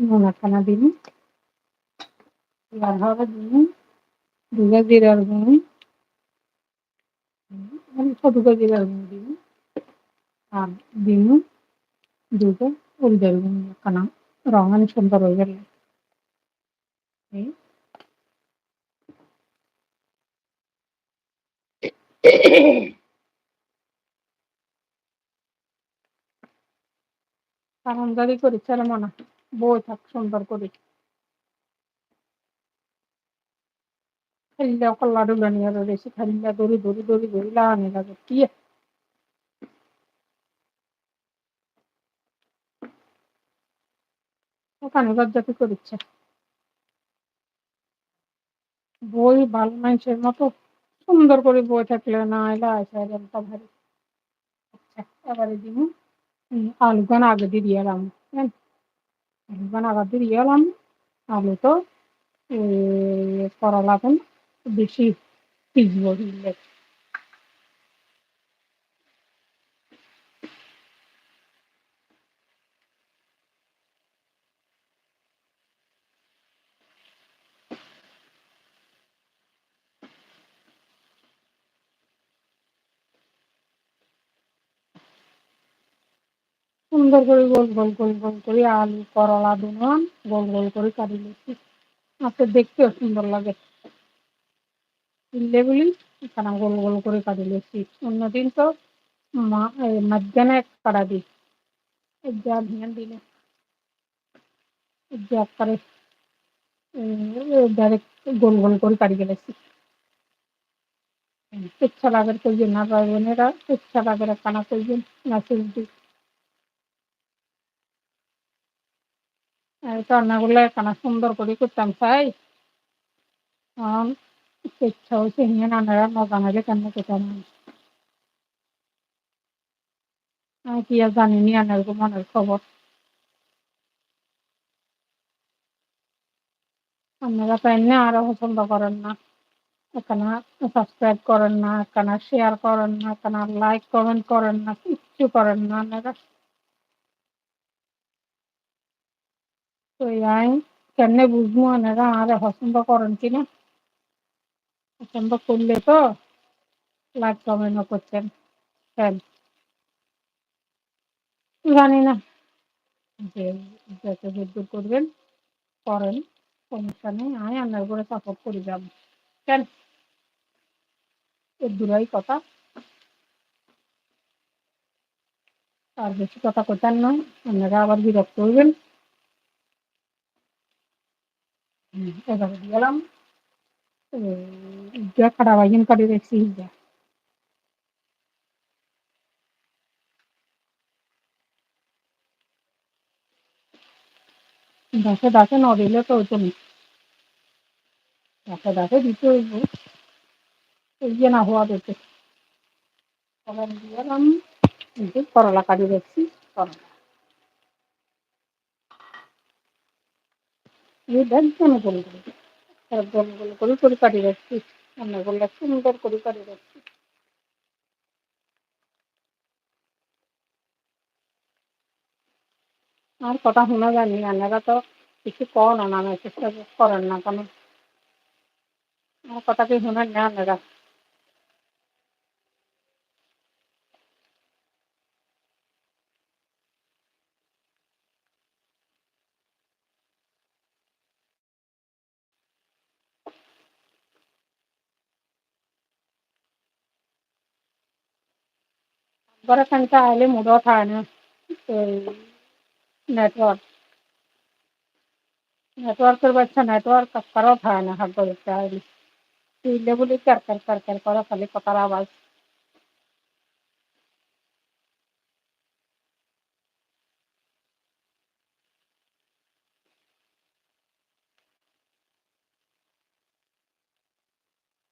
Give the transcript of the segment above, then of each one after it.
নুন একখানা দিন। হবে দিন দুটো জিরার গুঁড়ি ছোট করে জিরার গুঁড়ি দিন আর দিন একখানা রঙ আনি সুন্দর হয়ে গেলে। কারণদারি করি ছেলে মনে বই থাক সুন্দর করে। খাইলে কল্লা ডুলা নিয়ে বেশি খাইলে দড়ি দড়ি দড়ি দড়ি লাগানি লাগে কি? ওখানে গজ্জাতি করিচ্ছে বই ভালো মানুষের মতো সুন্দর করে বই থাকলে না এলা আছে ভারী। আচ্ছা এবারে দিব আলুগান আগে দিয়ে দিলাম। আলুগান আগে দিয়ে দিলাম আলু তো করলাগুন বেশি সিজব সুন্দর করে গোল গোল গোল গোল করে আলু, করলা দুনান গোল গোল করে কাটি নিচ্ছি। আজকে দেখতেও সুন্দর লাগে। লেবুলি এখানে গোল গোল করে কাটি নিচ্ছি। অন্যদিন তো মধ্যাহ্নে কাটা দিই। যা ধ্যান দিলে যা ডাইরেক্ট গোল গোল করে কাটি গেলেছি ইচ্ছা লাগে কইবেন না ভাই বোনেরা, ইচ্ছা লাগে কানা কইবেন না চিন্তি রান্নাগুলো কানা সুন্দর করে করতাম চাই ইচ্ছা হয়েছে হিঙে নানারা মজা নাগে কেন করতাম আমি। কি আর জানি নি আনার মনের খবর। আপনারা পাইন না আরও পছন্দ করেন না। এখানে সাবস্ক্রাইব করেন না, এখানে শেয়ার করেন না, এখানে লাইক কমেন্ট করেন না, কিচ্ছু করেন না আপনারা তো আমি কেমনে বুঝব? আপনারা আর পছন্দ করেন কিনা পছন্দ করলে তো লাইক কমেন্টও করছেন। জানি না। যে যত দূর করবেন, করেন, সমস্যা নেই। আমি আপনার উপরে সাপোর্ট করে যাব। কেন? এর দূরাই কথা। আর বেশি কথা কোথার নয়। আপনারা আবার বিরক্ত হইবেন। এবারে গেলাম। খারাপ আইন করে রেখেছি দাসে দাসে ন দিলে তো হইতো না দাসে দাসে দিতে হইব। এই না হওয়া তখন দিলাম কিন্তু করলা কাটি রেখেছি করলা। এই একদম গোল গোল গোল গোল করে করে কাটি রাখছি। রান্না করলে সুন্দর করে কাটি রাখছি। আর কটা শোনা জানি আপনারা তো কিছু কন না চেষ্টা করেন না কেন। আর কথা কি শোনেন না আপনারা? बरं त्यांचा आले मुदत खाणं नेटवर्क নেটওয়ার্কের বাচ্চা নেটওয়ার্ক কারো খায় না হাত ধরতে আইলি তুইলে বলি ক্যারকার ক্যারকার করো খালি কথার আওয়াজ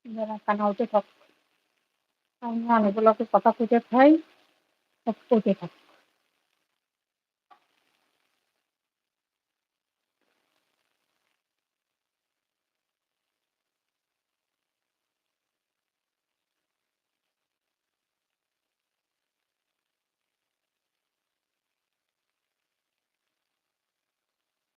যারা কানা উঠে থাক আমি অনেকগুলোকে কথা খুঁজে খাই সব উঠে থাক